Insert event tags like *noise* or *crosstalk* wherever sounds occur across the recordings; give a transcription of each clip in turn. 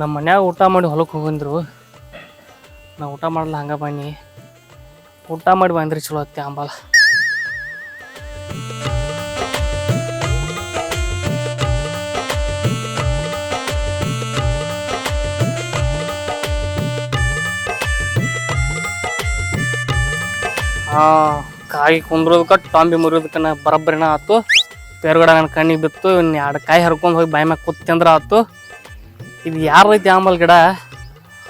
ನಮ್ಮ ಮನ್ಯಾಗ ಊಟ ಮಾಡಿ ಹೊಲಕ್ಕೆ ಹೋಗಂದ್ರು. ನಾ ಊಟ ಮಾಡಲ್ಲ ಹಂಗ ಬನ್ನಿ. ಊಟ ಮಾಡಿ ಬಂದ್ರಿ ಚಲೋ ಅತ್ತೆ ಅಂಬಾಲ. ಹಾ ಕಾಯಿ ಕುಂದ್ರೋದಕ್ಕ, ಟಾಂಬಿ ಮುರಿಯೋದಕ್ಕನ ಬರಬ್ಬರಿನ ಆತು. ಪೇರ್ಗಡ ನನ್ನ ಕಣ್ಣಿಗೆ ಬಿತ್ತು ಇನ್ನು ಎರಡು ಕಾಯಿ ಹರ್ಕೊಂಡು ಹೋಗಿ ಬಾಯಿ ಮ್ಯಾಗ ಕೂತ್ಯಂದ್ರ ಆತು. ಇದು ಯಾರೈತಿ ಆಮೇಲೆ ಗಿಡ?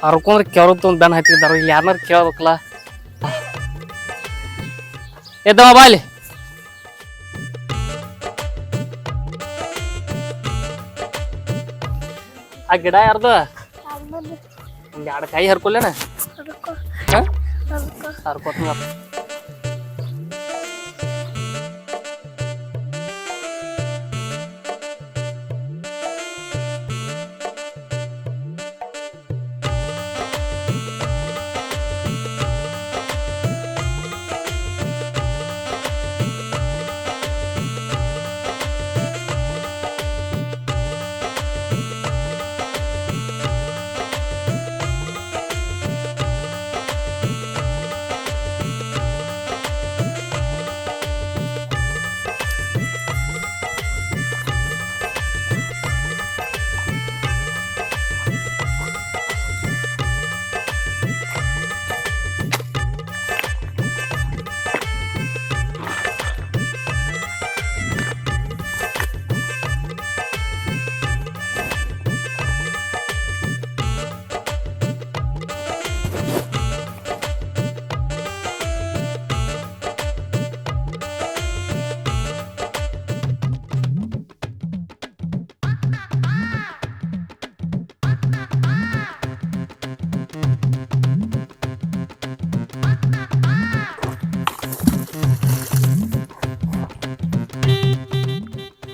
ಹರ್ಕೊಂಡ್ರೆ ಕೆರತ್ತು ಒಂದು ಬೆನ್ ಹತ್ತಿದ್ದಾರೆ ಇಲ್ಲಿ ಯಾರನ್ನಾರು ಕೇಳ್ಬೇಕಲ್ಲ? ಎದ್ದವ ಅಲ್ಲಿ ಆ ಗಿಡ ಯಾರ್ದು? ಒಂದು ಎರಡು ಕಾಯಿ ಹರ್ಕೊಲ್ಲೇನ? ಹರ್ಕೋತೀನಿ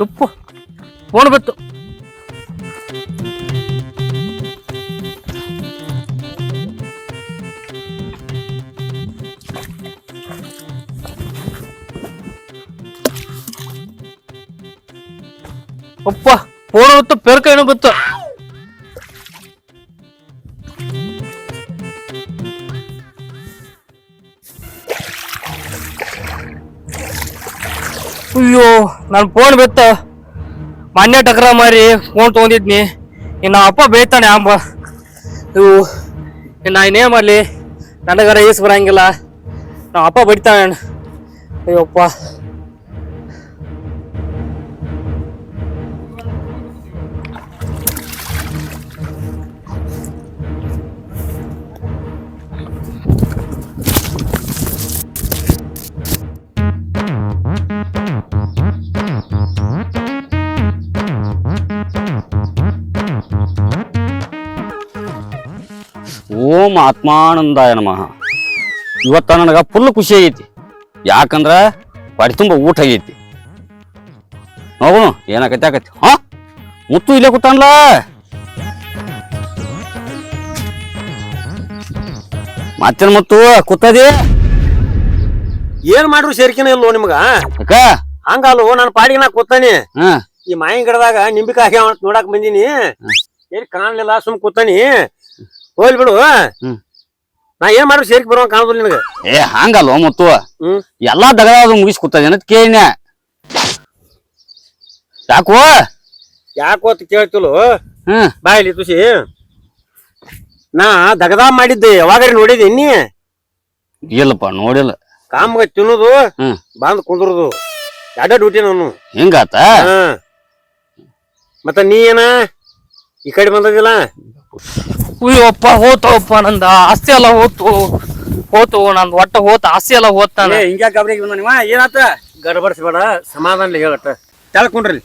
ಉಪ್ಪು ಫೋನ್ ಬಿತ್ತು ಉಪ್ಪ ಫೋನ್ ಬಿತ್ತು ಪೇರ್ಕ ಏನೋ ಬಿತ್ತು ನನ್ನ ಫೋನ್ ಬಿತ್ತು. ಮೊನ್ನೆ ಟಕ್ರ ಮಾರಿ ಫೋನ್ ತೊಗೊಂಡಿದ್ನಿ. ಇನ್ನು ಅಪ್ಪ ಬೇಯ್ತಾನೆ ಅಂಬ. ಇವು, ಇನ್ನು ಇನ್ನೇನು ಮಾಡಲಿ? ನನಗರ ಈಸ್ ಬರಂಗಿಲ್ಲ. ನಮ್ಮ ಅಪ್ಪ ಬಡಿತಾನೆ ಅಯ್ಯಪ್ಪ. ಆತ್ಮಾನಂದಾಯ ನಮಃ. ಇವತ್ತ ನನಗೆ ಫುಲ್ ಖುಷಿ ಆಗೈತಿ. ಯಾಕಂದ್ರ ಹೊಟ್ಟೆ ತುಂಬ ಊಟ ಆಗೈತಿ. ನೋಗೋಣ ಏನಾಕೈತಿ ಆಕೈತಿ. ಹಾ? ಮುತ್ತು ಇಲ್ಲೇ ಕೂತಾನಲ್ಲ ಮತ್ತೇನು ಮುತ್ತು ಕೂತದಿ? ಏನ್ ಮಾಡ್ರು ಸೇರ್ಕಿನ ಇಲ್ಲೋ ನಿಮ್ಗ? ಅಕ್ಕ ಹಂಗಲ್ಲೋ ನಾನು ಪಾಡಿಗೆ ನಾ ಕೂತಾನಿ. ಹಾ. ಈ ಮಾಯಿನ ಗಿಡದಾಗ ನಿಂಬಿಕಾಯಿ ಆಗ್ಯಾವ ಅಂತ ನೋಡಾಕ್ ಬಂದಿನಿ. ಏನ್ ಕಾಣಲಿಲ್ಲ ಸುಮ್ ಕೂತಾನಿ. ಹೋಗ್ಲಿ ಬಿಡು ಹ್ಮ್. ನಾ ಏನ್ ಮಾಡ್ರಿ ಸೇರ್ಕಿ ಬರೋ ಕಾಣೋದಿಲ್ಲ ನಿನಗ. ಏ ಹಂಗಲ್ವ ಮತ್ತು? ಹ್ಮ್. ಎಲ್ಲಾ ದಗದ ಮುಗಿಸ್ ಕೂತದಿ ಅಂತ ಕೇಳಿನ ಯಾಕೋ? ಯಾಕೋ ಅಂತ ಕೇಳ್ತಿಲ್ಲ? ಹ್ಮ್. ಬಾಯ್ಲಿ ತುಸಿ. ನಾ ದಗದ ಮಾಡಿದ್ದೆ ಯಾವಾಗಾರ ನೋಡಿದೆ ನೀ ಇಲ್ಲಪ್ಪ ನೋಡಿಲ್ಲ. ಕಾಮ್ಗ ತಿನ್ನೋದು ಹ್ಮ್. ಬಂದ್ ಕುಂದ್ರದು. ಎರಡ ಡ್ಯೂಟಿ ನಾನು. ಹಿಂಗಾತ? ಹಾ. ಮತ್ತ ನೀ ಏನ? ಈ ಕಡೆ ಬಂದದಿಲ್ಲ ಅಯ್ಯಪ್ಪ ಹೋತವಪ್ಪ ನಂದ. ಆಸ್ತಿ ಎಲ್ಲ ಹೋತು. ಹೋತು ನಂದು ಒಟ್ಟ ಹೋತ ಆಸ್ತಿ ಎಲ್ಲ ಹೋತಾನೆ. ಹಿಂಗ್ಯಾಕ ಗಬರಿ ಬಂದ ನೀವ? ಏನಾತ? ಗಡಬಡಿಸ್ಬೇಡ ಸಮಾಧಾನ ಹೇಳತ್ತ. ತೆಳ್ಕೊಂಡ್ರಿ.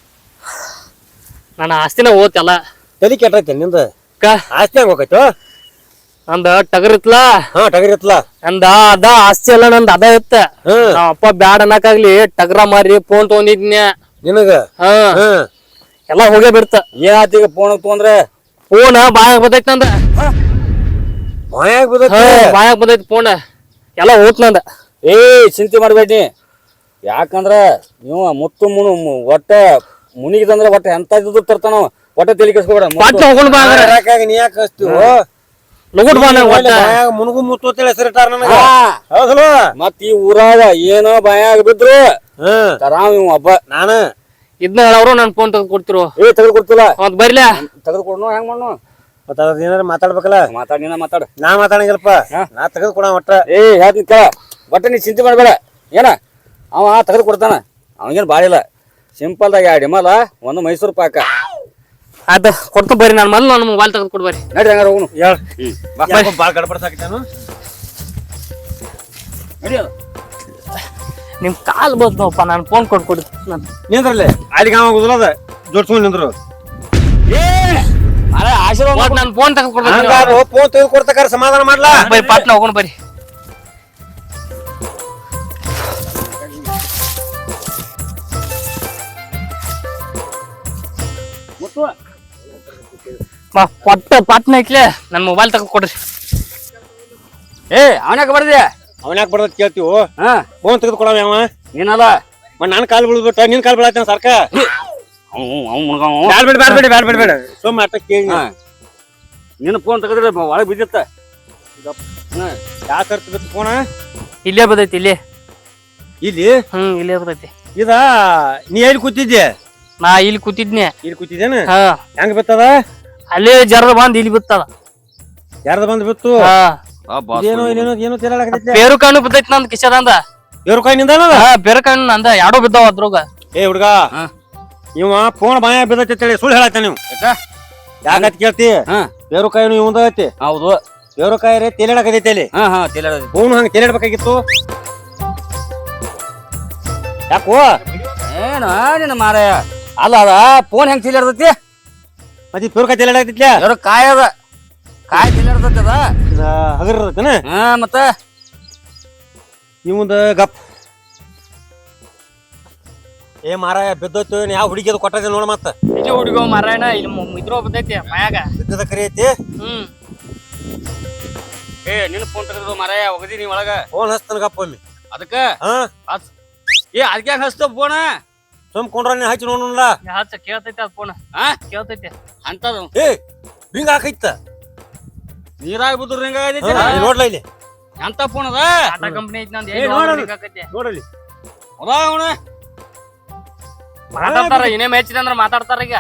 ನನ್ನ ಆಸ್ತಿನ ಹೋತಲ್ಲ. ತಲಿ ಕೆಟ್ಟೈತೆ ನಿಂದ? ಕ? ಆಸ್ತಿ ಹಂಗ ಹೋಗೈತು? ನಂದ ಟಗರಿತ್ಲ ಹಾ ಟಗರಿತ್ಲ ನಂದ ಅದ ಆಸ್ತಿ ಎಲ್ಲ ನಂದ ಅದ ಇತ್ತ. ನಮ್ಮ ಅಪ್ಪ ಬ್ಯಾಡ ಅನ್ನಕಾಗ್ಲಿ ಟಗರ ಮಾರಿ ಫೋನ್ ತಗೊಂಡಿದ್ನ್ಯ. ನಿನಗ? ಹಾ. ಎಲ್ಲಾ ಎಲ್ಲ ಹೋಗೇ ಬಿಡ್ತ. ಏನಾತ ಈಗ ಫೋನ್ ತೊಂದ್ರೆ ಫೋನ್ ಬಾಯಾಗ ಬದೈತ್ ನಂದ. ಮಾಯಾಗ ಹಾ ಬದೈತಿ ಬಾಯಾಗ ಬದೈತ್ ಫೋನ್ ಎಲ್ಲ ಹೋತ್ ನಂದ. ಏ ಚಿಂತೆ ಮಾಡಬೇಡಿ ಯಾಕಂದ್ರ ನೀವು ಮುತ್ತು ಮುನು ಮು- ಒಟ್ಟ ಮುನಿಗಿದಂದ್ರ ಒಟ್ಟ ಎಂತ ಇದ್ದು ತರ್ತಾನ ಒಟ್ಟ ತಲೆ ಕೆಸ್ಕೊಬೇಡ ಪಟ್ನ ಹೋಗೋಣ ಬಾ ಹಂಗಾರ. ಯಾಕಾಗಿ ನೀ ಯಾಕೆ ಹಚ್ತೀವೋ ಲಗುಟ್ ಬಾ ನಂಗೆ ಒಟ್ಟ ಮುನುಗು ಮುತ್ತೋತೇಳಿ ಹೆಸರಿಟ್ಟಾರ ನನಗ. ಹೌದಲ್ಲ? ಮತ್ ಈ ಊರಾಗ ಏನೋ ಬಾಯಾಗ ಬಿದ್ರು. ಹ್ಮ್ ತರಾವ್ ಇವ್ ಒಬ್ಬ ನಾನು? ಇದನ್ನ ಹೇಳವ್ರು ನನ್ ಫೋನ್ ತೆಗೆದು ಕೊಡ್ತಿರು. ಏ ತೆಗೆದು ಕೊಡ್ತಿಲ್ಲ? ಮತ್ ಬರ್ಲಾ? ತೆಗೆದು ಕೊಡ್ನು ಹೆಂಗ್ ಮಾಡ್ನು? ಮತ್ತ ಏನಾರ ಮಾತಾಡ್ಬೇಕಲ್ಲ? ಮಾತಾಡ್ ನೀನ ಮಾತಾಡ. ನಾ ಮಾತಾಡಂಗಿಲ್ಲಪ್ಪ. ನಾ ತೆಗೆದು ಕೊಡ ಒಟ್ಟ ಏ ಹೇಳ್ತೀನಿ ಕೇಳ. ಒಟ್ಟ ನೀ ಚಿಂತೆ ಮಾಡಬೇಡ. ಏನ? ಅವ ತೆಗೆದು ಕೊಡ್ತಾನ. ಅವನಿಗೇನು ಬಾಳಿಲ್ಲ ಸಿಂಪಲ್ದಾಗ ಎರಡು ಹಿಮಾಲ ಒಂದು ಮೈಸೂರು ಪಾಕ. ಅದ ಕೊಡ್ತು ಬರ್ರಿ ನಾನು ಮೊದಲು ನನ್ನ ಮೊಬೈಲ್ ತೆಗೆದು ಕೊಡ್ಬರಿ ನಡಿ ನಡ್ರಿ ಹಂಗಾರ ಹೋಗುನು. ಹೇಳ್. ಬಾಳ ಗಡಬಡ ನಡಿ ಅದು. ನಿಮ್ ಕಾಲ್ ಬಂದಪ್ಪ ನಾನು ಫೋನ್ ಕೊಟ್ಟು ಕೊಡಿ ನಾನು. ನಿಂದ್ರಲ್ಲಿ? ಅಲ್ಲಿಗೆ ಅವ ಗುದಲದ ಜೋಡ್ಸ್ಕೊಂಡ್ ನಿಂದ್ರು. ಏ! ಮಾರ ಆಶೀರ್ವಾದ ನಾನು ಫೋನ್ ಹಂಗಾರು ಫೋನ್ ತೆಗೆದು ಕೊಡ್ತಕಾರ ಸಮಾಧಾನ ಮಾಡ್ಲಾ? ಬರಿ ಪಟ್ನ ಹೋಗೋಣ ಬರ್ರಿ ಮಾ ಕೊಟ್ಟ ಪಟ್ಟ ಪಟ್ನ ಐತ್ಲೆ ನನ್ನ ಮೊಬೈಲ್ ತಗೊಂಡ್ ಕೊಡ್ರಿ. ಏ ಅವನ್ಯಾಕ ಬರ್ದೆ ಅವನ್ ಯಾಕೆ ಬರ್ತದ ಕೇಳ್ತೀವಿ? ಹಾ. ಫೋನ್ ತೆಗೆದು ಕೊಡವ ಅವ. ನೀನಲ್ಲ ಮತ್ ನನ್ ಕಾಲ್ ಬಿಡ್ಬಿಟ್ಟ ನಿನ್ ಕಾಲ್ ಬಿಡಾತೇನ ಸರ್ಕ? ಮುನ್ಗ ಅವ್ನು. ಬ್ಯಾಡ್ ಬಿಡ್ ಬಿಡಿ ಬ್ಯಾಡ್ ಬಿಡ್. ಬೇಡ ಸುಮ್ಮ ಅಟ್ಟ ಕೇಳಿ. ನಿನ್ನ ಫೋನ್ ತೆಗೆದ್ರೆ ಒಳಗೆ ಬಿದ್ದಿತ್ತ. ಯಾಕೆ ಕರ್ತ ಬಿತ್ತು ಫೋನ ಇಲ್ಲೇ ಬದೈತಿ ಇಲ್ಲಿ. ಇಲ್ಲಿ? ಹ್ಮ್ ಇಲ್ಲೇ ಬದೈತಿ. ಇದ? ನೀ ಎಲ್ಲಿ ಕೂತಿದ್ದೆ? ನಾ ಇಲ್ಲಿ ಕೂತಿದ್ನೆ. ಇಲ್ಲಿ ಕೂತಿದ್ದೇನ? ಹಾ. ಹೆಂಗ್ ಬಿತ್ತದ? ಅಲ್ಲೇ ಜರದ ಬಂದ್ ಇಲ್ಲಿ ಬಿತ್ತದ. ಯಾರ್ದ ಬಂದ್ ಬಿತ್ತು? ಹಾ. ಏನೋ ಏನೋ ಏನೋ ತಿರ್ಗಾಡಕತ್ತೈತಿ ಬೇರು ಕಾಣು ಬಿದ್ದೈತಿ ನಂದ್ ಕಿಶದಂದ. ಇವ್ರ ಕೈ ನಿಂದಲ್ಲ ಹಾ ಬೇರು ಕಾಣು ನಂದ ಯಾಡೋ ಬಿದ್ದಾವ ಅದ್ರೋಗ ಏ ಹುಡ್ಗ. ಹಾ. ಇವ ಫೋನ್ ಬಾಯ ಬಿದ್ದೈತಿ ಅಂತೇಳಿ ಸುಳ್ಳು ಹೇಳತ್ತ ನೀವು. ಯಾಕತ್ ಕೇಳ್ತಿ? ಹಾ. ಬೇರು ಕಾಯಿನು ಇವಂದ ಐತಿ. ಹೌದು. ಬೇರು ಕಾಯಿ ರೇ ತೇಲಾಡಕತೈತಿ ಅಲ್ಲಿ. ಹಾ ಹಾ ಫೋನ್ ಹಂಗ ತೇಲಾಡ್ಬೇಕಾಗಿತ್ತು. ಯಾಕೋ? ಏನು ನಿನ್ನ ಮಾರಾಯ? ಅಲ್ಲ ಅದ ಫೋನ್ ಹೆಂಗ್ ತಿಳ್ಯಾಡ್ತೈತಿ ಮತ್ತೆ ಬೇರು ಕಾಯಿ ತೇಲಾಡಕತ್ತೈತ್ಲ ಕಾಯದ ಕಾಯ ಅದ. ಕಾಯಿ ಅದ. ಹಗರ್ ಇರ್ತೈತೇನ? ಹಾ ಮತ್ತ? ಇವಂದ ಗಪ್. ಏ ಮಾರಾಯ ಬಿದ್ದೋಯ್ತು. ಯಾವ ಹುಡುಗಿ ಅದು ಕೊಟ್ಟದೆ ನೋಡ ಮತ್ತ. ನಿಜ ಹುಡುಗ ಮಾರಾಯಣ ಇಲ್ಲಿ ಮು- ಇದ್ರೋ ಬಿದ್ದೈತಿ ಮಯಾಗ ಬಿದ್ದದ ಕರಿ ಐತಿ? ಹ್ಮ್. ಏ ನಿನ್ನ ಫೋನ್ ತೆಗೆದು ಮಾರಾಯ ಒಗದಿ ನೀ ಒಳಗ. ಫೋನ್ ಹಚ್ತಾನ ಗಪ್ಪ ಒಮ್ಮೆ. ಅದಕ್ಕ? ಹಾ? ಏ ಅದಕ್ಕೆ ಹಚ್ತ ಹಚ್ತೋ ಫೋನ ಸುಮ್ ಕೊಂಡ್ರ ನೀ ಹಚ್ಚಿ ನೋಡೋಣ ಹಚ್ಚ ಕೇಳ್ತೈತಿ ಅದು ಫೋನ್ ಹಾ? ಕೇಳ್ತೈತಿ. ಅಂತದು ಏ ಹಿಂಗ ಹಾಕೈತ. ನೀರಾಗ ಬಿದ್ರು ಹಿಂಗ ನೋಡ್ಲ ಇಲ್ಲಿ. ಎಂತ ಫೋನ್ ಅದ? ಟಾಟಾ ಕಂಪನಿ ಐತಿ ನಂದು ಏ, ನೋಡೋಣ. ನೋಡಲಿ. ಅದ ಅವನ? ಮಾತಾಡ್ತಾರ ಏನೇ ಮ್ಯಾಚ್ ಅಂದ್ರೆ ಮಾತಾಡ್ತಾರ ಈಗ.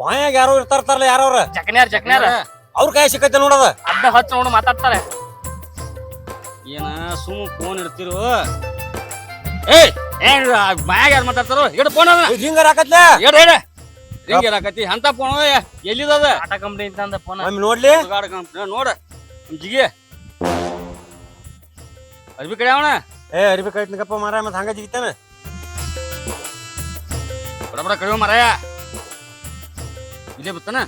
ಬಾಯಾಗ ಯಾರೋ ಇರ್ತಾರಲ್ಲ ಯಾರವ್ರ? ಜಕನ್ಯಾರ ಚಕ್ನಾರ ಅವ್ರ ಕೈ ಸಿಕ್ಕತ್ತೆ ನೋಡದ? ಅಡ್ಡ ಹಚ್ಚ ನೋಡು ಮಾತಾಡ್ತಾರೆ. ಏನ ಸುಮ್ ಫೋನ್ ಇಡ್ತಿರು? ಏ ಏನ್ ಬಾಯಾಗ ಯಾರು ಮಾತಾಡ್ತಾರೋ? ಇಡ ಫೋನ್ ಅದ. ಹಿಂಗಾರ ಹಾಕತ್ಲ? ಇಡು ಇಡು ಹಿಂಗೆ ಇರಾಕತಿ ಅಂತ ಫೋನ್ ಎಲ್ಲಿದದ ಟಾಟಾ ಕಂಪನಿ ಅಂತ ಅಂದ ಫೋನ್ ಒಮ್ಮೆ ನೋಡ್ಲಿ. ಸುಗಾಡ್ ಕಂಪ್ನಿ ನೋಡ. ಜಿಗಿ. ಅರ್ಬಿ ಕಡೆ ಅವಣ ಏ ಅರಿಬಿ ಕೈಟ್ನಗಪ್ಪ ಮಾರ ಮತ್ತೆ ಹಂಗ ಜಿಗಿತಾನೆ? ಬಡ ಬಡ ಕಡಿಮೆ ಮರಾಯ. ಇಲ್ಲೇ ಬತ್ತಾನ?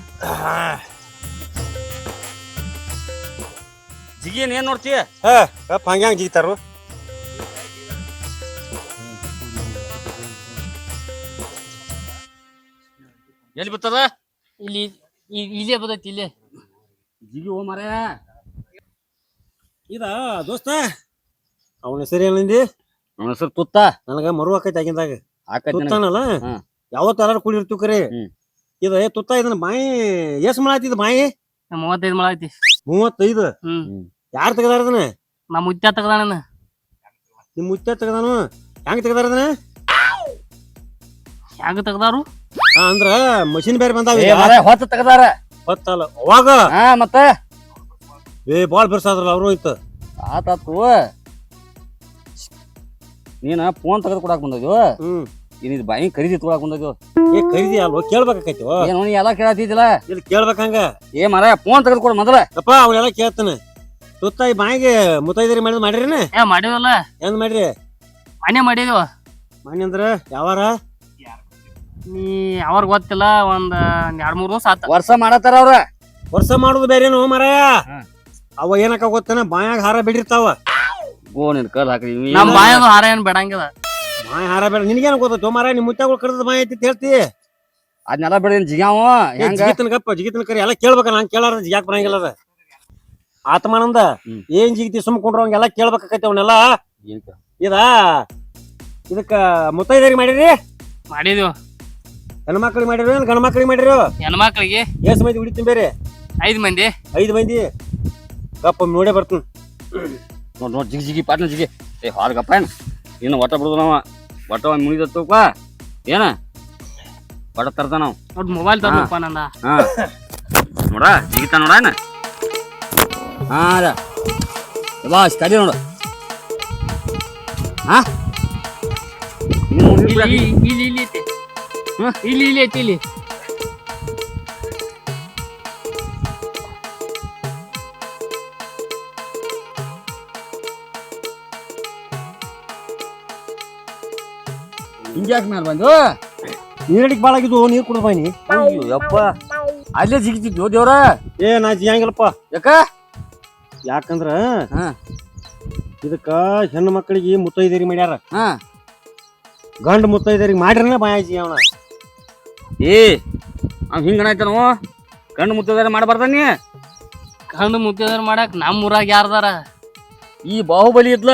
ಜಿಗಿ ಏನ್ ನೋಡ್ತೀಯ ಹಾ ಹಂಗ ಜಿಗಿತಾರು ಎಲ್ಲಿ ಬರ್ತದ? ಇಲ್ಲಿ ಇ- ಇಲ್ಲೇ ಬದೈತಿ ಇಲ್ಲೇ. ಜಿಗಿ ಓ ಮರ ಇದ ದೋಸ್ತ. ಅವನ ಹೆಸರು ಏನಂದಿ ಅವನ ಹೆಸರು ತುತ್ತ. ನನಗ ಮರು ಆಕೈತಿ ಆಗಿಂದಾಗ. ಆಕೈತಿ ನನಗೆ. ತುತ್ತಾನಲ್ಲ? ಎಲ್ಲಾರು ಕೂಡಿರ್ತೀವಿ ಕರೆ? ಹ್ಮ್. ಇದ ಏ ತುತ್ತ ಇದನ್ನ ಬಾಯಿ ಎಸ್ ಇದು ಬಾಯಿ ಮೂವತ್ತೈದು ಮಳ ಆಯ್ತಿ. ಮೂವತ್ತೈದು? ಹ್ಮ್. ಯಾರು ತೆಗದಾರ ಇದನ್ನ? ನಾ ಮುತ್ಯ ತಗದಾನ ನಿಮ್ ಮುಚ್ಚ ತೆಗದಾನು? ಹೆಂಗ್ ತೆಗದಾರ ಇದನ್ನ? ಹೆಂಗ ತಗದಾರು? ಅಂದ್ರ ಮಷಿನ್ ಬೇರೆ ಬಂದಾವ ಏ ಮಾರೇ ಹೊತ್ತು ತೆಗದಾರ. ಗೊತ್ತಲ್ಲ ಅವಾಗ? ಹಾ ಮತ್ತ? ಏ ಬಾಳ್ ಬಿರ್ಸಾದ್ರಲ್ಲ ಅವರು ಇತ್ತು. ಆತಾತು. ನೀನ ಫೋನ್ ತೆಗೆದು ಕೊಡಾಕ್ ಬಂದದ್ಯೋ? ಹ್ಮ್. ಇದು ಬಾಯಿ ಖರೀದಿ ತಗೊಳಕ್ ಬಂದದ್ಯೋ? ಏ ಖರೀದಿ ಅಲ್ವ? ಕೇಳ್ಬೇಕಾಕೈತಿ ಏನು ನೀ ಎಲ್ಲ ಕೇಳತ್ತಿದ್ದಿಲ್ಲ ಇಲ್ಲಿ ಕೇಳ್ಬೇಕಂಗ ಏ ಮರ ಫೋನ್ ತೆಗೆದು ಕೊಡ ಮೊದಲ. ಅಪ್ಪ ಅವಳೆಲ್ಲ ಕೇಳ್ತಾನೆ. ಸುತ್ತ ಈ ಬಾಯಿಗೆ ಮುತ್ತೈದರಿ ಮಾಡಿದ್ ಮಾಡಿರೇನ? ಏ ಮಾಡಿವಲ್ಲ. ಹೆಂಗ್ ಮಾಡ್ರಿ? ಮನೆ ಮಾಡಿದ್ವ ಮನೆ ಅಂದ್ರ ಯಾವಾರ? ನೀ ಅವ್ರ ಗೊತ್ತಿಲ್ಲ ಒಂದ್ ಎರಡ್ ಮೂರ್ ದಿವಸ ಆತ. ವರ್ಷ ಮಾಡತ್ತಾರ ಅವ್ರ? ವರ್ಷ ಮಾಡುದು ಬೇರೇನು ಮರಯ. ಅವ ಏನಕ್ಕ ಗೊತ್ತೇನ? ಬಾಯಾಗ ಹಾರ ಬಿಡಿರ್ತಾವ ಗೋ ನಿನ್ ಕಲ್ ಹಾಕ್ರಿ. ಇವ್ ನಮ್ ಏನ್- ಬಾಯದು ಹಾರ ಏನ್ ಬೇಡಂಗಿದ ಬಾಯ ಹಾರ ಬೇಡ. ನಿನಗೇನ ಗೊತ್ತೋ ಮರ ನಿಮ್ ಮುತ್ತಾಗಳು ಕರೆದ ಬಾಯ ಐತಿ ಅಂತ ಹೇಳ್ತಿ. ಅದ್ನೆಲ್ಲ ಬಿಡಿನ ಜಿಗಾವ. ಏ, ಹೆಂಗ? ಜಿಗಿತನ ಗಪ್ಪ ಜಿಗಿತನ ಕರಿ. ಎಲ್ಲ ಕೇಳ್ಬೇಕ ನಾನ್ ಕೇಳಾರ ಜಿಗಾಕ್ ಬರಂಗಿಲ್ಲ ಅದ. ಆತ್ಮಾನಂದ ಹ್ಮ್. ಏನ್ ಜಿಗಿತಿ ಸುಮ್ ಕುಂಡ್ರವಂಗೆಲ್ಲ ಕೇಳ್ಬೇಕಾಕೈತಿ ಅವನ್ನೆಲ್ಲ ಇದ ಇದಕ್ಕ ಮುತ್ತೈದರಿ ಮಾಡಿರಿ? ಮಾಡಿದ್ವಿ. ಹೆಣ್ಣು ಮಕ್ಳಿಗೆ ಮಾಡಿರೋ ಏನ್ ಗಂಡ ಮಕ್ಳಿಗೆ ಮಾಡಿರೋ ಹೆಣ್ಮಕ್ಳಿಗೆ ಎಷ್ಟು ಮಂದಿ ಹುಡಿತೀನಿ ಬೇರೆ ಐದು ಮಂದಿ ಐದು ಮಂದಿ ಗಪ್ಪ ನೋಡೇ ಬರ್ತೀನಿ ನೋಡಿ ನೋಡಿ ಜಿಗಿ ಜಿಗಿ ಪಾಟ್ನ ಜಿಗಿ ಏ ಹಾರ್ಗಪ್ಪ ಏನ್ ಇನ್ನು ಒಟ್ಟ ಬಿಡುದು ನಾವ ಒಟ್ಟ ಒಂದು ಮುಗಿದತ್ತಪ್ಪ ಏನ ಒಟ್ಟ ತರ್ತಾನ ನಾವು ನೋಡಿ ಮೊಬೈಲ್ ತರಪ್ಪ ನನ್ನ ಹಾ ನೋಡ ಜಿಗಿತ ನೋಡ ಏನ ಹಾ ಅದ ಬಾಸ್ ಕಡಿ ನೋಡು ಹಾ. ಇಲ್ಲಿ ಇಲ್ಲಿ ಇಲ್ಲಿ ಐತಿ ಹ್ಮ್? ಇಲ್ಲಿ ಇಲ್ಲಿ ಐತಿ ಇಲ್ಲಿ. ಹಿಂಗ್ಯಾಕ್ ಮೇಲೆ ಬಂದು? ನೀರಡಿಗೆ ಭಾಳ ಆಗಿದ್ದು ನೀರು ಕುಡ್ದು ಬಾಯ್ನಿ ಅಯ್ಯೋ ಯಪ್ಪ. ಅಲ್ಲೇ ಸಿಗ್ತಿದ್ವು ದೇವ್ರ? ಏ ನಾ ಜಿಯಂಗಿಲ್ಲಪ್ಪ ಯಾಕ? ಯಾಕಂದ್ರ ಹಾ. ಇದಕ್ಕ ಹೆಣ್ಣು ಮಕ್ಕಳಿಗೆ ಮುತ್ತೈದೇರಿ ಮಾಡ್ಯಾರ. ಹಾ. ಗಂಡ ಮುತ್ತೈದೇರಿ ಮಾಡ್ರನ ಬಾಯ ಜಿಯವನ ಏ ಅವ್ ಹಿಂಗಣ ಆಯ್ತಾನೋ? ಕಣ್ಣು ಮುತ್ತದಾರ ಮಾಡಬಾರ್ದಾನಿ ಕಣ್ಣು ಮುತ್ತದಾರ ಮಾಡಕ್ ನಮ್ಮ ಊರಾಗ ಯಾರ್ದಾರ? ಈ ಬಾಹುಬಲಿ ಇದ್ಲ.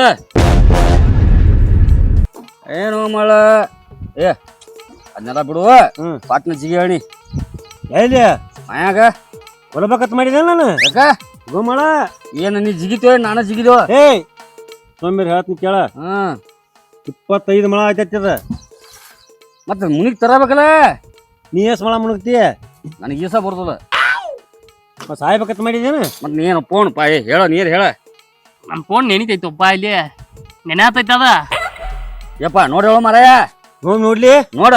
ಏನು ಮಳ? ಏ ಅದನ್ನೆಲ್ಲ ಬಿಡು. ಹ್ಮ್. ಪಾಟ್ನ ಜಿಗಿ ಹೇಳಿ. ಎಲ್ಲಿ? ಮನ್ಯಾಗ. ಕೊಡ್ಬೇಕಂತ ಮಾಡಿದೆ ನಾನು? ಯಾಕ? ಗೋಮಳ ಏನ ನೀ ಜಿಗಿತೋ ನಾನು ಜಿಗಿದೋ ಏಯ್ ಸೋಮ್ಯರ್ ಹೇಳ್ತೀನಿ ಕೇಳ. ಹ ಇಪ್ಪತ್ತೈದು ಮಳ ಆಯ್ತದ ಮತ್ತೆ ಮುನಿಗ್ ತರಬೇಕಲ್ಲ? ನೀ ಎಸ್ ಮಳ ಮುಳುಗ್ತೀಯ ನನಗೆ ಈಸ ಬರ್ತದ. ಮತ್ತ್ ಸಾಯ್ಬೇಕಂತ ಮಾಡಿದೇನ ಮತ್ತೆ ನೀನು ಫೋನ್ ಪಾ ಏ ಹೇಳೋ ನೀರು ಹೇಳ. ನಮ್ಮ ಫೋನ್ ನೆನಿತೈತಪ್ಪ ಇಲ್ಲಿ. ನೆನಪೈತದ ಯಪ್ಪ ನೋಡಿ ಹೇಳು ಮಾರಾಯ. ಹೋಗಿ ನೋಡ್ಲಿ. ನೋಡ.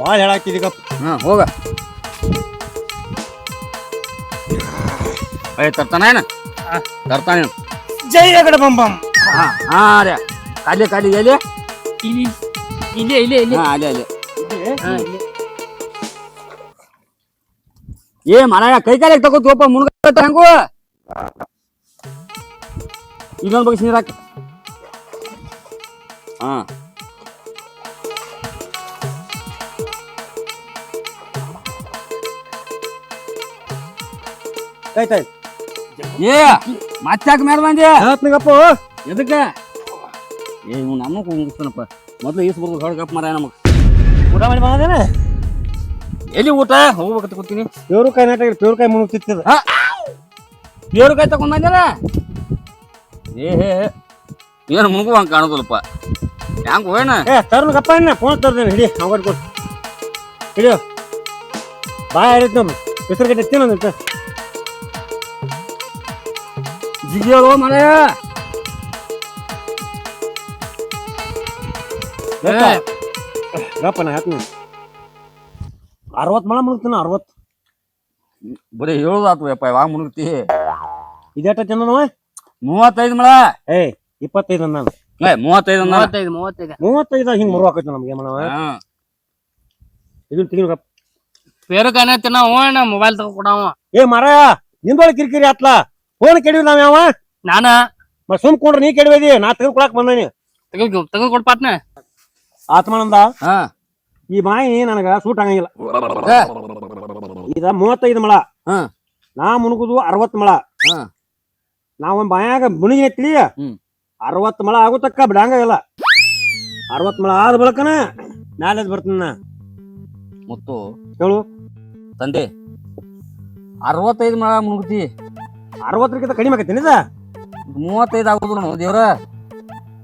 ಭಾಳ ಹೇಳಾಕಿದೀಗಪ್ಪ ಹಾಂ ಹೋಗ. ಏ ತರ್ತಾನ ಏನ? ಹಾ. ತರ್ತಾನ ಜೈ ಅಗಡ ಬಂಬಂ. ಹಾಂ ಹಾ ಹಾ ರೀ ಕಾಲಿ ಕಾಲಿ ಎಲ್ಲಿ? ಇಲ್ಲಿ. ಇಲ್ಲೇ ಇಲ್ಲೇ ಇಲ್ಲೇ. ಹಾ ಅದೇ ಅಲ್ಲಿ. ಏ ಮನಾಗ ಕೈ ಕಾಲಿಗೆ ತಗೋತೀವಪ್ಪ ಮುನ್ಗತ್ತ ಹೆಂಗು? ಇನ್ನೊಂದು ಬಗ್ಗೆ ನೀರಾಕ ಹಾ. ಆಯ್ತಾಯ್ತು ಏ ಮತ್ತಾಕ ಮೇಲೆ ಬಂದೆ ಹೇಳ್ತೀನಪ್ಪ ಎದಕ್ಕೆ? ಏ ಇವ್ ನಮ್ಮ ಕುಂಗಿಸ್ತಾನಪ್ಪ ಮೊದ್ಲು ಈಸ್ ಬರ್ದು ಹೊಡ್ಗಪ್ಪ ಮರ ನಮಗೆ. ಊಟ ಮಾಡಿ ಬಂದೇನ ಎಲ್ಲಿ ಊಟ? ಹೋಗ್ಬೇಕಂತ ಕೂತೀನಿ. ಪೇರು ಕಾಯಿ ನಾಟ ಪೇರು ಕಾಯಿ ಮುಣಗ್ತಿತ್ತದ ದೇವ್ರ ಕಾಯಿ ತಗೊಂಡ್ ಬಂದ್ಯಾರ ಏ. ಏನು ಮುನ್ಗು ಹಂಗೆ ಕಾಣೋದಲ್ಲಪ್ಪ. ಹ್ಯಾಂಗ ಹೋಯ್ನ ಏ ತರ್ನ ಗಪ್ಪ ಅಣ್ಣ ಫೋನ್ ತರ್ದೇನೆ ಹಿಡಿ ಅವ್ಗಡ್ ಕೊಟ್ಟು ಹಿಡಿಯೋ. ಬಾಯ್ ಆಡೈತಿ ನಮ್ಮ ಹೆಸರು ಗಡ್ಡೆ ತಿನ್ನೋದಂತ ಗಪ್ಪ ನಾ ಹಾಕ್ತೀನಿ ಅರವತ್ತು ಮಳ ಮುಳುಗ್ತಾನ ಅರವತ್ತು. ಬರೀ ಹೇಳೋದಾತು ಯಪ್ಪ ಯಾವಾಗ ಮುಳುಗ್ತಿ ಇದೆಟ ತಿನ್ನೋದವ ಮೂವತ್ತೈದು ಮಳ? ಏ ಇಪ್ಪತ್ತೈದು ನಾನು ಏ ಮೂವತ್ತೈದು ಅಂದ ಮೂವತ್ತೈದು ಮೂವತ್ತೈದು. ಮೂವತ್ತೈದು ಹಿಂಗ್ ಮರು ನಮಗೆ ಮಾಡವ ಹಾ. ಇದನ್ನ ಗಪ್ಪ ಪೇರು ಕಾಣತ್ತೆ ನಾವು ಮೊಬೈಲ್ ತಗೋ ಕೊಡವ ಏ ಮರ ನಿಂದೊಳಗೆ ಕಿರಿಕಿರಿ ಆತ್ಲ? ಫೋನ್ ಕೆಡಿವಿ ನಾವ್ ಯಾವ? ನಾನ? ಮತ್ತೆ ಸುಮ್ ಕೊಂಡ್ರೆ ನೀ ಕೆಡವೇದಿ ನಾ ತೆಗೆದು ಕೊಡಕ್ ಬಂದೇನಿ. ತಗೋ ತೆಗೋ ಕೊಡ್ಪಾತ್ನ? ಆತ್ಮನಂದ? ಹಾ. ಈ ಬಾಯಿ ನನಗ ಸೂಟ್ ಆಗಂಗಿಲ್ಲ. ಏ, ಇದ ಮೂವತ್ತೈದು ಮಳ. ಹಾ. ನಾ ಮುನುಗುದು ಅರವತ್ ಮಳ. ಹಾ. ನಾವ್ ಬಾಯಾಗ ಮುನಿಗಿನ ತಿಳಿ ಹ್ಮ್. ಅರವತ್ತು ಮಳ ಆಗುತ್ತಕ್ಕ ಬಿಡಂಗಿಲ್ಲ ಅರವತ್ ಮಳ ಆದ ಬಳಕನ ನಾಳೆದ್ ಬರ್ತೀನಿ ಮತ್ತು ಮುತ್ತು. ಹೇಳು. ತಂದೆ ಅರವತ್ತೈದು ಮಳ ಮುನುಗ್ತಿ ಅರವತ್ತರಿಗಿಂತ ಕಡಿಮೆ ಆಗತ್ತೇನಿದ ಮೂವತ್ತೈದು ಆಗುದು ನೋಡು ದೇವ್ರ.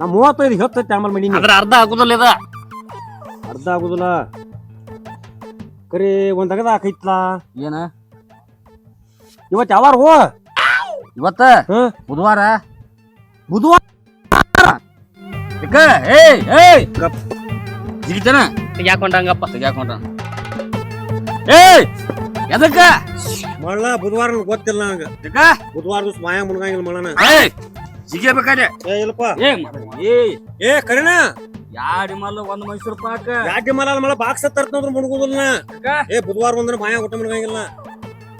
ನಾ ಮೂವತ್ತೈದು ಹೊತ್ತೈತಿ ಆಮೇಲೆ ಮಾಡೀನಿ. ಅದ್ರ ಅರ್ಧ ಆಗುದಿಲ್ಲ ಇದ. ಅರ್ಧ ಆಗುದಿಲ್ಲ. ಕರಿ ಒಂದ್ ಅಗದ ಹಾಕೈತ್ಲಾ? ಏನ? ಇವತ್ತು ಯಾವಾರ ಹೋ? ಇವತ್ತ? ಹ್ಮ್. ಬುಧವಾರ? ಬುಧವಾರ? ಯಾಕ? ಏಯ್ ಏಯ್. ಗಪ್. ಜಿಗಿತನ? ತೆಗ್ಯಾಕೊಂಡಂಗಪ್ಪ. ತೆಗ್ಯಾಕೊಂಡ. ಏಯ್ ಎದಕ್ಕ? ಮಳ್ಳ ಬುಧವಾರ ನಂಗ್ ಗೊತ್ತಿಲ್ಲ ನಂಗ. ಯಾಕ ಬುಧವಾರ ದಿವಸ ಮಾಯ ಮುನ್ಗಂಗಿಲ್ಲ ಮಳ್ಳನ. ಏಯ್ ಜಿಗಿಬೇಕಾದ್ರೆ ಏ ಇಲ್ಲಪ್ಪ. ಏ ಮ- ಏಯ್ ಏ ಕರಿನ ಯಾಡಿ ಮಲ್ಲ ಒಂದ್ ಮೈಸೂರು ಪಾಕ? ಯಾಕೆ ಮಲ ಮಳ ಬಾಕ್ಸ್ ತರ್ತಂದ್ರ ಮುನ್ಗುದಿಲ್ಲ ನಾ. ಏ ಬುಧವಾರ ಬಂದ್ರ ಮಾಯ ಊಟ ಮುನ್ಗಂಗಿಲ್ಲ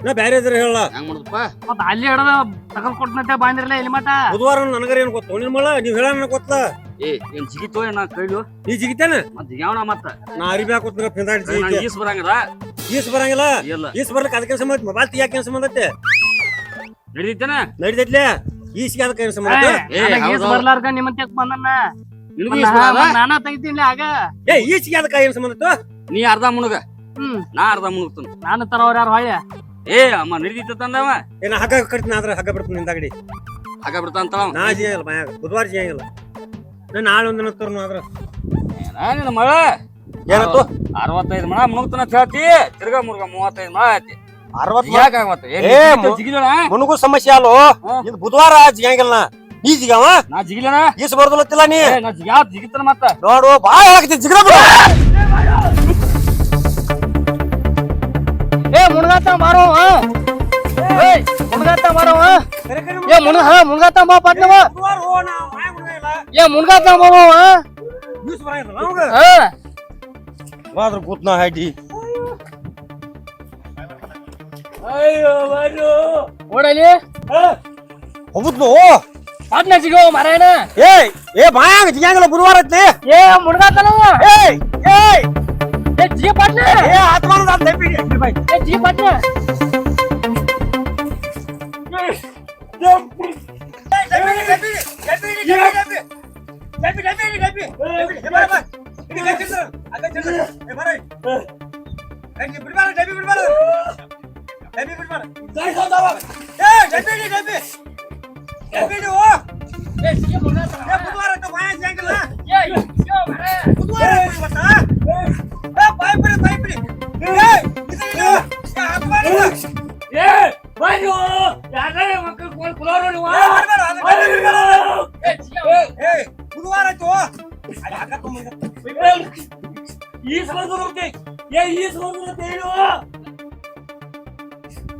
ನಾ. ಬ್ಯಾರೆ ಇದ್ರೆ ಹೇಳ ಹೆಂಗ್ ಮಾಡುದಪ್ಪ? ಮತ್ತ ಅಲ್ಲಿ ಹಿಡದ ತಗದ್ ಕೊಟ್ಟನಂತೆ ಬಂದಿರಲ್ಲ ಇಲ್ಲಿ ಮಟ ಬುಧವಾರ ನನಗರ ಏನ್ ಗೊತ್ತ? ನಿನ್ ಮಳ ನೀವ್ ಹೇಳ ನನಗ್ ಗೊತ್ತ? ಏ ಏನ್ ಜಿಗಿತೋ ಏನ್ ನಾ ಕೈಲು ನೀ ಜಿಗಿತೇನ? ಮತ್ ಜಿಗ್ಯಾವಣ ಮತ್ತ? ನಾ ಅರಿಬಿ ಹಾಕೋತ್ರ ಪಿಂದಾಡಿ ಜಿಗಿತೆ ಈಸ್ ಬರಂಗಿಲ್ಲ. ಈಸ್ ಬರಂಗಿಲ್ಲ? ಇಲ್ಲ. ಈಸ್ ಬರ್ಲಿಕ್ಕೆ ಅದಕ್ಕೆ ಸಂಬಂಧ ಮೊಬೈಲ್ ತೆಗಿಯಾಕ ಸಂಬಂಧ ಐತೆ? ನಡೀತೇನ ನಡಿತೈತ್ಲೆ? ಈಸ್ಗೆ ಅದಕ್ಕೆ ಏನ್ ಸಂಬಂಧ. ಬರ್ಲಾರ್ಕ ನಿಮ್ಮ ತೆಗ್ ಬಂದನ್ನ? ನಿನಗೂ ಈಸ್ ಬರೋದ? ನಾನಾ ತೆಗಿತೀನಿ ಆಗ. ಏ ಈ ಅದಕ್ಕ ಏನ್ ಸಂಬಂಧ ನೀ ಅರ್ಧ ಮುಣಗ. ಹ್ಮ್. ನಾ ಅರ್ಧ ಮುಣಗ್ತಾನ. ನಾನು ತರೋರ್ ಯಾರು ಹೊಳ್ಳೆ ಏ ಅಮ್ಮ ನಡಿದಿತ್ತ ತಂದವ ಏನ ಹಗ್ಗ ಕಟ್ತೀನಿ ಆದ್ರ ಹಗ್ಗ ಬಿಡ್ತೀನಿ ಹಗ್ಗ ಆಗ ಅಂತ ನಾ ಜೀಯಲ್ಲ ಮನ್ಯಾಗ. ಬುಧವಾರ ಜಿಯಂಗಿಲ್ಲ ನಾನು ನಾಳೆ ಒಂದಿನ ತರ್ನು ಆದ್ರ. ನಿನ್ನ ಮಳ ಏನತ್ತು ಅರವತ್ತೈದು ಮಣ ಮುಗ್ತನ ಅಂತ ಹೇಳ್ತಿ. ತಿರ್ಗಾ ಮುರ್ಗ ಮೂವತ್ತೈದು ಮಳ ಐತಿ ಅರವತ್ ಯಾಕಾಗತ್ತ ಏ, ಮು- ಜಿಗಿಲಣ ಮುನುಗು ಸಮಸ್ಯೆ ಅಲ್ಲೋ? ಹಾ. ಇದು ಬುಧವಾರ ಜಿಗಂಗಿಲ್ಲ ನಾ. ನೀ ಜಿಗವ ನಾ ಜಿಗಿಲಣ ಈಸ್ ಬರ್ದಲತ್ತಿಲ್ಲ ನೀ? ಏ ನಾ ಜಿಗ್ಯಾವ ಜಿಗಿತಾನ ಮತ್ತ? ನೋಡು ಬಾಳ ಹಾಕ್ತಿ ಜಿಗ್ರ ಬಿಡು. ಏ ಮುಣಗಾತ ಮಾರೋ ಏ ಮುಣಗಾತ ಮಾರೋ ಏ ಮುಣ ಹಾ ಮುಣಗಾತ ಮಾ ಪಟ್ನವ ಬುಧವಾರ ಹೋ ನಾ ಮಾಯ ಮುನ್ಗೈಲ್ಲ. ಏ ಮುಣಗಾತ ಮಾರೋ ಈಸ್ ಬರಂಗಿಲ್ಲ ನಮ್ಗ. ಹಾ. ಹೋದ್ರ ಕೂತ್ ನಾ ಹಾಡಿ ಓಡಲಿ ಹೋಗುದ್ಲು ಪಾಟ್ನ ಸಿಗೋ ಮರೇನ ಏ ಏ ಬಾಯಾಗ ಜಿಗಂಗಿಲ್ಲ ಬುಧವಾರ ಐತ್ಲಿ ಏ ಮುಣಗಾತನವ ಏ ಏ ಏ ಜಿ ಪಾಟ್ನ ಏ ಆತ್ಮಾನದ ಅಂತ ದಯವಿಟ್ಟು ಎಕ್ರಿ ಬಾಯ್. ಏ ಜಿ ಪಾಟ್ನ ಏ ಜಿ ಮುಣಗಾತ ಏ ಯೋ ಮರೇ ಏ ಬಾಯ್ನು ಯಾರೇ ಮಕ್ಕಳು ಕೋಲ್ ಕುಲೋರು ನೀವು ಏ ಜಿ ಬುಧವಾರ ಆಯ್ತು ಈ ಸಮಸ್ಯೆ ಬರುತ್ತೆ ಏ ಈ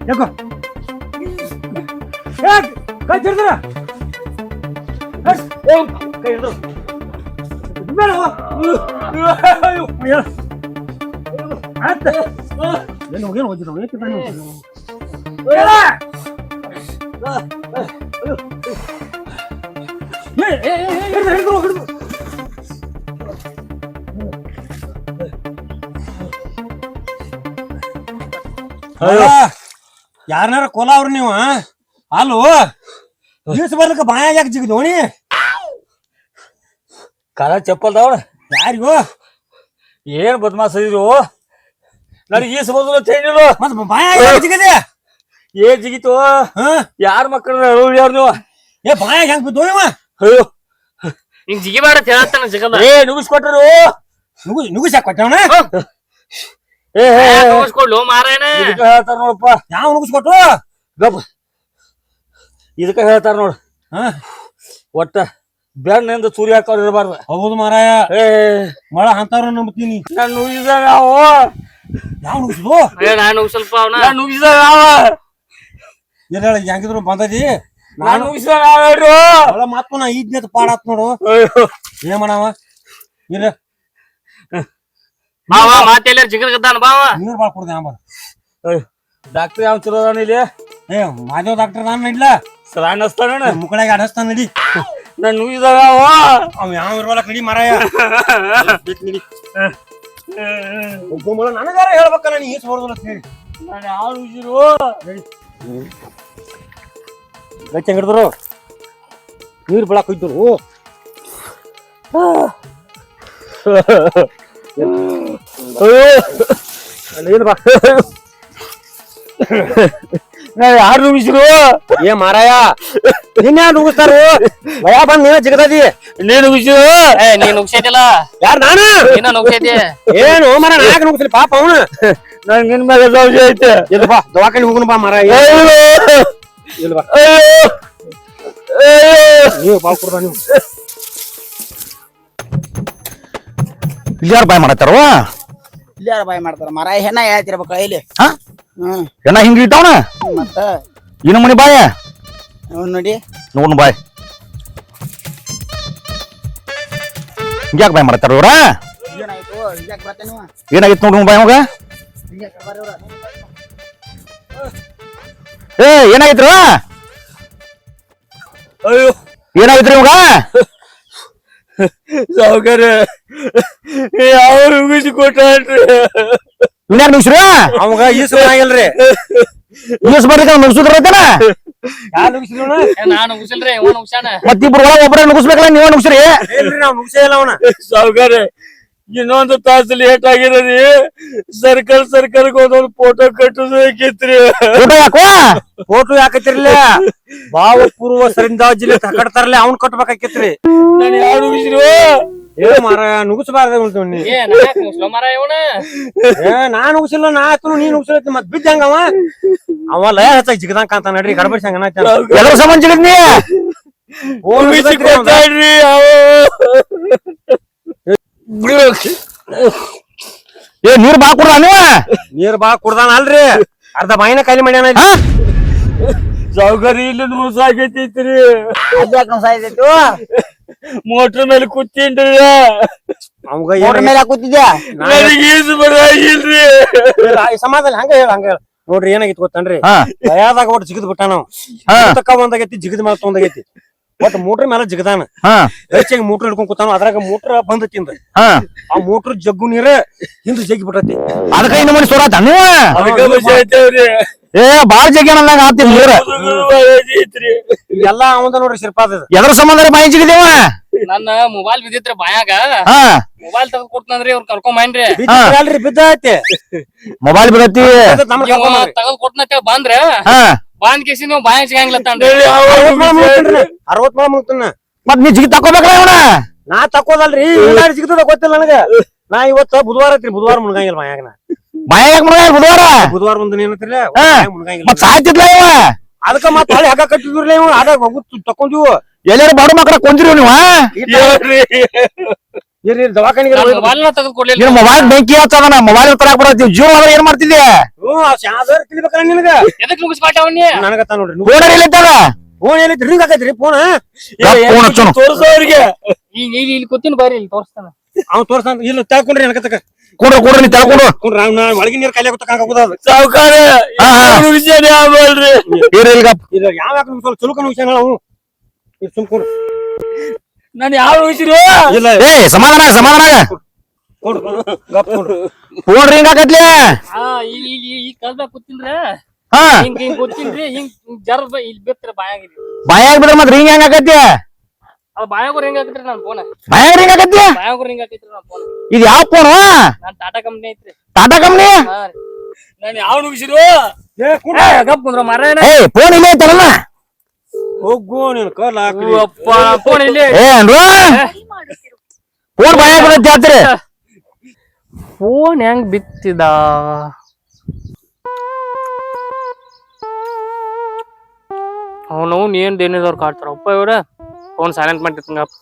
ಯಾಕೋ ಕೈ ತಿರ್ದ್ರ ಕೈ ಹಿಡ್ದು ಬೇಡ ಆತ ಏನು ಏನು ಹೋಗಿರೋ ಏಕೆ ತಾನೇ ಯಾರನಾರ ಕೊಲ ಅವ್ರ ನೀವು ಅಲ್ಲೋ ದಿವಸ ಬರ್ಲಿಕ್ಕೆ ಬಾಯಾಗ ಯಾಕೆ ಜಿಗ್ ನೋಣಿ ಕಾಲ ಚಪ್ಪಲ್ದವಳ ಯಾರಿಗೋ? ಏನ್ ಬದ್ಮಾಸ್ ಇದ್ರು? ನನಗೆ ಈಸ್ ಬಂದ್ರು ಚೇಂಜಿಲ್ಲ ಮತ್ ಬಾಯಾಗ ಯಾಕೆ ಜಿಗದೆ. ಏನ್ ಜಿಗಿತು? ಹಾ ಯಾರ ಮಕ್ಕಳನ್ನ ಯಾರು ನೀವು? ಏ ಬಾಯಾಗ ಹೆಂಗ್ ಬಿದ್ದು ಇವ? ಅಯ್ಯೋ. ಹಿಂಗ್ ಜಿಗಿಬಾರ ಅಂತ ಹೇಳತ್ತಾನ ಜಗದ. ಏ ನುಗ್ಗಿಸ್ಕೊಟ್ರು? ನುಗ್ಗು ನುಗ್ಗಿಸಾಕ ಕೊಟ್ಟವನ ಏ ಮಾರಾಯಣ ಇದಕ್ಕ ಹೇಳ್ತಾರ ನೋಡಪ್ಪ. ಯಾವ ನುಗ್ಗಿಸ್ಕೊಟ್ಟು ಗಪ್. ಇದಕ್ಕ ಹೇಳ್ತಾರ ನೋಡು. ಹಾ? ಒಟ್ಟ ಬೆಣ್ಣಿಂದ ಸೂರ್ಯ ಹಾಕೋರ್ ಇರಬಾರ್ದು. ಹೌದು ಮಾರಾಯ. ಏ ಮಳ ಅಂತಾರ ನಂಬ್ತೀನಿ. ನಾನು ನುಗ್ಗಿದಾಗ ನಾವು ಯಾವ ನುಗ್ಗಿಸ್ದು ನಾನು ಸ್ವಲ್ಪ ನಾನು ಹೆಂಗಿದ್ರು ಬಂದದಿ? ನಾನು ಮಾತು ನಾ ಪಾಡಾತ್ ನೋಡು. ಏನ್ ಮಾಡವ? ಇಲ್ಲ ಬಾವ ಮಾತೆಲ್ಲ ಜಿಗರ್ಗದ್ದಾನ ಬಾವ ನೀರ್ ಬಾಳ್ ಕೊಡ್ದೆ ಆಂಬ ಅಯ್ಯೋ ಡಾಕ್ಟರ್ ಯಾವ ಚಲೋ ಅದಾನ ಇಲ್ಲಿ? ಏ ಮಾದೇವ್ ಡಾಕ್ಟರ್ ನಾನು ಇಲ್ಲ? ಸರ ಅನ್ನಿಸ್ತಾನ ಮುಕ್ಕಳಾಗ ಆಡಸ್ತಾನ ನಡಿ. ನಾನು ನುಗ್ಗಿದಾಗ ಅವ. ಯಾವ ಇರ್ವಲ್ಲ ನಡಿ ಮಾರಾಯ. ನಡಿ. ನನಗಾರ ಹೇಳ್ಬೇಕ ನೀ ಈಸ್ ಬರೋದಿಲ್ಲ ಅಂತ ಹೇಳಿ. ನಾನು ಯಾವ ಉಜಿರು ಗಚ್ಚ ಹಿಡಿದ್ರು ನೀರ್ ಬೆಳಕ್ ಹೋಯ್ತರು ಏನು ಬಾ ಯಾರು ನುಗ್ಗಿಸಿರು ಏ ಮಾರಾಯ. ನಿನ್ನೆ ನುಗ್ಗಿಸ್ತಾರು ಭಯ ಬಂದ್ ನೀನ ಜಿಗದದಿ. ನೀನು ನುಗ್ಗಿಸಿರು ಏ ನೀನ್ ನುಗ್ಸೈತಿಲ್ಲ. ಯಾರು ನಾನು? ನಿನ್ನ ನುಗ್ಸೈತಿ. ಏನು ಮರ ನಾಯಕ ನುಗ್ಸಿಲ್ಲ ಪಾಪ ಅವನು. ನಾನು ನಿನ್ ಮೇಲೆ ಸಂಶಯ ಐತೆ. ಇಲ್ಲ ಬಾ ದವಾಖಾನೆ ಹೋಗುನು ಬಾ ಮರ ಅಯ್ಯೋ. ಇಲ್ಲ ಬಾ. ಅಯ್ಯೋ. ಅಯ್ಯೋ ನೀವು. ನೀವು ಯಾರು ಬಾಯ್ ಮಾಡತ್ತಾರ ಇಲ್ಲಿ ಯಾರು ಬಾಯ್ ಮಾಡ್ತಾರ? ಮರ ಹೆಣ್ಣ ಹೇಳ್ತಿರ್ಬೇಕು ಇಲ್ಲಿ. ಹಾ? ಹ್ಮ್. ಹೆಣ್ಣ ಹಿಂಗ ಇಟ್ಟವನ? ಮತ್ತ? ಇನ್ನ ಮನಿ ಬಾಯ? ನೋಡ್ ನೋಡಿ. ನೋಡ್ ಬಾಯ್. ಹಿಂಗ್ಯಾಕ್ ಬಾಯ್ ಮಾಡತ್ತಾರ ಇವ್ರ? ಏನಾಗಿತ್ತು ನೋಡ್ರಿ ಬಾಯ್ ಅವಾಗ? ಏ ಏನಾಗಿತ್ರ ಅಯ್ಯೋ. ಏನಾಗಿತ್ರಿ ಇವಾಗ? *laughs* ಸಾವುಕಾರ. ಯಾವ ಮುಗಿಸಿ ಕೊಟ್ಟಾನ್ರಿ ಇನ್ಯಾಕ್ ನುಗ್ಸ್ರಿ? ಅವಾಗ ಈಸು ಆಗಿಲ್ರಿ. ಈಸ್ ಬರ್ಲಿಕ್ಕೆ ನುಗ್ಸಿದ್ರು ನಾನು ನುಗ್ಸಾನ ಮತ್ತಿಬ್ರು ಒಬ್ಬರ ನುಗ್ಸ್ಬೇಕಲ್ಲ ನೀವ ಅವನ? ಸಾವುಕಾರ. ಇನ್ನೊಂದು ತಾಸು ಲೇಟ್ ಆಗಿರೋದಿ ಸರ್ಕಲ್ ಸರ್ಕಲ್ ಒಂದೊಂದು ಫೋಟೋ ಕಟ್ಟೋದಕ್ಕಿತ್ರಿ ಹಾಕಿತ್ರಿ ಫೋಟೋ ಯಾಕತ್ತಿರ್ಲಿ ಭಾವ ಪೂರ್ವ ಸರಿಂದ ಜಿಲ್ಲೆ ಕಟ್ತಾರಲ್ಲ ಅವ್ನ್ ಕಟ್ಬೇಕಾಕಿತ್ರಿ. ನಾನು ಯಾರು ನುಗ್ಸಿರು ಏ ಮಾರ ನುಗ್ಸಬಾರ್ದ ನೀ. ನುಗ್ಸಿಲ್ಲ ನಾ ಆತು ನೀ ನುಗ್ಸಿಲ್ಲ ಮತ್ ಬಿದ್ದಂಗ ಅವ? ಅವ ಲಯ ಹಚ್ಚ ಜಿಗದಂಗ ಅಂತ ನಡ್ರಿ ಗಡಬಡಿ ಸಂಗ ಎಲ್ಲರೂ ಸಂಬಂಧ ಜಿಗಿದ್ ನೀ? ನುಗ್ಗಿಸಿ ಕೊಟ್ಟಾನ್ರಿ ಅವ. ಏ ನೀರ್ ಬಾ ಕುಡ್ದ ನೀವ? ನೀರ್ ಬಾ ಕುಡ್ದಾನ ಅಲ್ರಿ? ಅರ್ಧ ಬಾಯಿನ ಖಾಲಿ ಮಾಡ್ಯಾನ ಸೌಕರ್ಯ ಇಲ್ಲಿ ಮೋಸ ಆಗೈತೈತ್ರಿ ಅದ್ಯಾಕ್ ನಾವು ಸಾಯ್ತೈತು ಮೋಟ್ರ್ ಮೇಲೆ ಕೂತೀನ್ರಿ. ಅವಂಗ ಮೋಟ್ರ್ ಮೇಲೆ ಕೂತಿದ್ಯಾ? ನನಗೆ ಈಜು ಬರಾಗಿಲ್ರಿ ಸಮಾಧಾನ ಹಂಗ ಹೇಳ ಹಂಗ ಹೇಳ. ನೋಡ್ರಿ ಏನಾಗಿತ್ತು ಗೊತ್ತನ್ರಿ? ಹಾ. ಭಯದಾಗ ಒಟ್ಟು ಜಿಗದ್ ಬಿಟ್ಟ ನಾವು. ತಕ್ಕ ಒಂದಾಗೈತಿ ಜಿಗದ್ ಮೇಲೆ ತೊಂದಾಗೈತಿ ಒಟ್ಟು ಮೂಟ್ರ್ ಮೇಲೆ ಜಗದಾನ. ಹಾ. ಹೆಚ್ಚಾಗಿ ಮೋಟ್ರ್ ಹಿಡ್ಕೊಂಡ್ ಕೂತಾನ ಅದ್ರಾಗ ಮೋಟರ್ ಬಂದ ತಿಂದ. ಹಾ. ಆ ಮೋಟರ್ ಜಗ್ಗು ನೀರ ಹಿಂದ್ ಜಗ್ಗಿ ಬಿಟ್ಟತಿ. ಅದಕ್ಕ ಇನ್ನು ಮಾಡಿ ಸೋರಾತ ಏ ಬಾಳ ಜಗ್ಗಿ ಅನ್ನಂಗ ಆತಿ ನೀರ ಎಲ್ಲಾ ಅವಂದ ನೋಡ್ರಿ ಶಿರ್ಪಾದ. ಎದ್ರ ಸಂಬಂಧ ಬಾಯಿ ಜಿಗಿದೇವ ನನ್ನ ಮೊಬೈಲ್ ಬಿದ್ದಿತ್ರಿ ಬಾಯಾಗ. ಹಾ. ಮೊಬೈಲ್ ತೆಗೆದು ಕೊಡ್ತಂದ್ರಿ ಅವ್ರ ಬಿದ್ದಿತ್ತು ಅಲ್ರಿ ಬಿದ್ದೈತಿ. ಮೊಬೈಲ್ ಬಿಡತಿ ಕರ್ಕೊಂಡ್ ಬಂದ್ರಿ. ತೆಗೆದು ಬಂದ್ರ. ಹಾ. ಬಾಂದ್ ಕೇಸಿ ನೀವು ಬಾಯಾಗ ಸಿಗಂಗಿಲ್ಲ ಮುಗ್ತೇನ್ರಿ. ಅರವತ್ ಮಳ ಮುಗ್ತಾನ ಮತ್ ನೀ ಜಿಗಿ ತಕೋಬೇಕಲ್ಲ ಇವನ? ನಾ ತಕೋದಲ್ರಿ ಎಲ್ಲಾರು ಜಿಗದ ಗೊತ್ತಿಲ್ಲ ನನಗ. ನಾ ಇವತ್ತ ಬುಧವಾರ ಐತ್ರಿ ಬುಧವಾರ ಮುನ್ಗಂಗಿಲ್ಲ ಮನ್ಯಾಗ ನಾ ಬಾಯಾಗ ಮಗ ಬುಧವಾರ? ಬುಧವಾರ ಮುಂದೆ ಏನಂತಿಲ್ಲ ಮತ್ ಸಾಯ್ತಿದ್ಲ ಇವ? ಅದಕ್ಕ ಮತ್ತ ಹಳೆ ಹಗ ಕಟ್ಟಿದ್ರಲ್ಲ ಇವ್ ಅದಾಗ ಹೋಗುತ್ತ ತಕೊಂದಿವು ಎಲ್ಲಾರು ಬಡ ಮಕ್ಕಳ ಕೊಂದಿರಿ ನೀವು? ಇರ್ರಿ ದವಾಖಾನಿಗೆ ಮೊಬೈಲ್ ತೆಗೆದು ಕೊಡ್ಲಿಲ್ಲ. ನಿನ್ ಮೊಬೈಲ್ ಬೆಂಕಿ ಹಚ್ಚದನ ಮೊಬೈಲ್ ತರಕ್ ಬರತ್ತಿ. ಜೀವ ಆದ್ರೆ ಏನ್ ಮಾಡ್ತಿದ್ದೆ? ಹ್ಞೂ ಶಾದರ್ ತಿಳಿಬೇಕಲ್ಲ ನಿನಗ? ಎದಕ್ ನುಗ್ಗಿಸ್ಪಾಟ ಅವನಿ ನನಗತ್ತ ನೋಡ್ರಿ ಫೋನ್ ಎಲ್ಲಿದ್ದಾರ ಫೋನ್ ಎಲ್ಲಿ ರಿಂಗ್ ಆಗೈತ್ರಿ ಫೋನ್ ಫೋನ್ ಹಚ್ಚೋಣ ತೋರ್ಸೋರ್ಗೆ ಈಗ ಇಲ್ಲಿ ಇಲ್ಲಿ ಕೂತೀನಿ ಬರ್ರಿ ಇಲ್ಲಿ ತೋರಿಸ್ತಾನ. ಅವ್ನ್ ತೋರ್ಸಂತ ಇಲ್ಲ ತಗೊಂಡ್ರಿ ನನಗತ್ತಕ ಕೊಡ್ರಿ ಕೊಡ್ರಿ ನೀ ತಗೊಂಡು ಕೊಂಡ್ರ ನಾ ಒಳಗಿನ ನೀರ್ ಕೈಲಿ ಹೋಗೋದ ಸಾವುಕಾರ. ನುಗ್ಗಿಸ್ಯಾನೆ ಆಮೇಲ್ರಿ ಇರ್ರಿ ಇಲ್ಗ ಇಲ್ಲ ಯಾವ ಯಾಕೆ ಸ್ವಲ್ಪ ಚುಲುಕನ ವಿಷಯ ನಾವು ಇದು ಸುಮ್ಕೊಂಡು ನಾನು ಯಾವ ನುಗ್ಗಿಸಿರು ಇಲ್ಲ. ಏ ಸಮಾಧಾನ ಆಗ, ಸಮಾಧಾನ. ಆಗ. ಕೊಡು. ಗಪ್ ಕೊಡು. ಫೋನ್ ರಿಂಗ್ ಹಾಕತ್ಲಿ ಹಾ ಈ- ಈ- ಈ ಕಲ್ದಾಗ ಕೂತಿನ್ರಿ ಹಾ. ಹಿಂಗ್ ಹಿಂಗ್ ಕೂತಿನ್ರಿ ಹಿಂಗ್ ಜರ ಇಲ್ಲಿ ಬಿತ್ರಿ ಬಾಯಾಗ ಬಾಯಾಗ ಬಿದ್ರ ಮತ್ ರಿಂಗ್ ಹೆಂಗ್ ಹಾಕತ್ತಿ? ಅದು ಬಾಯಾಗ ರಿಂಗ್ ಹಾಕತ್ರಿ ನನ್ನ ಫೋನ್ ಬಾಯಾಗ ರಿಂಗ್ ಹಾಕತ್ತಿ? ಬಾಯಾಗ ರಿಂಗ್ ಹಾಕೈತ್ರಿ ನನ್ನ ಫೋನ್ ಇದು ಯಾವ ಫೋನು ನಾನ್ ಟಾಟಾ ಕಂಪ್ನಿ ಐತ್ರಿ. ಟಾಟಾ ಕಂಪ್ನಿ ನಾನು ಯಾವ ನುಗ್ಗಿಸಿರು ಏ. ಗಪ್ ಕುಂದ್ರ ಮರ ಏ ಫೋನ್ ಇಲ್ಲ ಐತಲ್ಲ? ಹೋಗು ನೀನು ಕಲ್ ಹಾಕ್ಲಿ ಅಪ್ಪ ಫೋನ್ ಇಲ್ಲಿ ಏ ಅನ್ರು ಫೋನ್ ಹೆಂಗ್ ಬಿತ್ತಿದ? ಅವನು ಏನ್ ದೇನಿದವ್ರು ಕಾಡ್ತಾರಪ್ಪ ಇವ್ರ? ಫೋನ್ ಸೈಲೆಂಟ್ ಮಾಡಿರ್ತೀನಪ್ಪ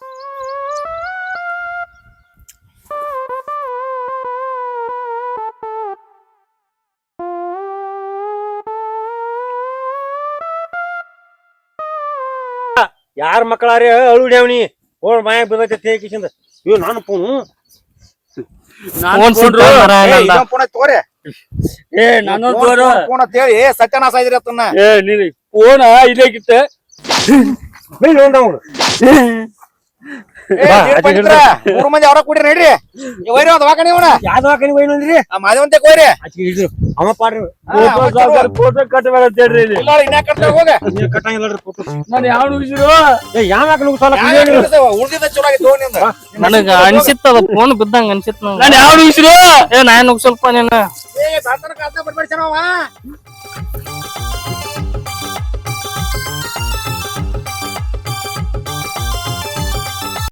ಯಾರ ಮಕ್ಕಳಾರಿ? ಅಳುಡ್ಯಾವ್ನಿ ಓಡ್ ಮಾಯಾಗ ಬಿದ್ದೈತೆ ತೇಕಿಸಿಂದ ಇವ್ ನಾನು. ಫೋನ್. ತಗೋರಿ. ಏ ನಾನು ತೋರು ಫೋನ್ ಅಂತ ಹೇಳಿ. ಸತ್ಯನಾಶ ಇದ್ರಿ ಏ ನೀನು ಫೋನ್ ಬೀಳ್ ಮೂರು ಮಂದಿ ಅವ್ರ ಕೂಡಿ ನಡ್ರಿ. ಹೋಯ್ರಿ ಒಂದ್ ದವಾಖಾನೆ ಇವನ ಯಾವ ದವಾಖಾನಿಗೆ ಹೋಯ್ನು ಅಂದ್ರಿ? ಮಾದೇವಂತೆ ಹೋಯ್ರಿ ಆಚಿಗೆ ಹಿಡ್ದು. ಅವ ಪಾಡ್ರಿ. ಫೋಟೋ ಕಟ್ಟಬೇಡ ಅಂತ ಹೇಳ್ರಿ ಇಲ್ಲಿ. ಹೋಗ. ನೀವ್ ನಾನು ಯಾವ ಏ ಯಾವ ಉಳ್ದಿದ್ದ ಚಲೋ ನಿಂದ. ನನಗ ಅನ್ಸಿತ್ತ ಅದ ಫೋನ್ ಬಿದ್ದಂಗ ಅನ್ಸಿತ್ ನಾನು ಯಾವ ಉಸಿರು ಏ ನಾ ಸ್ವಲ್ಪ ನೀನು. ಏ ಸಾತನ ಚೆನ್ನವ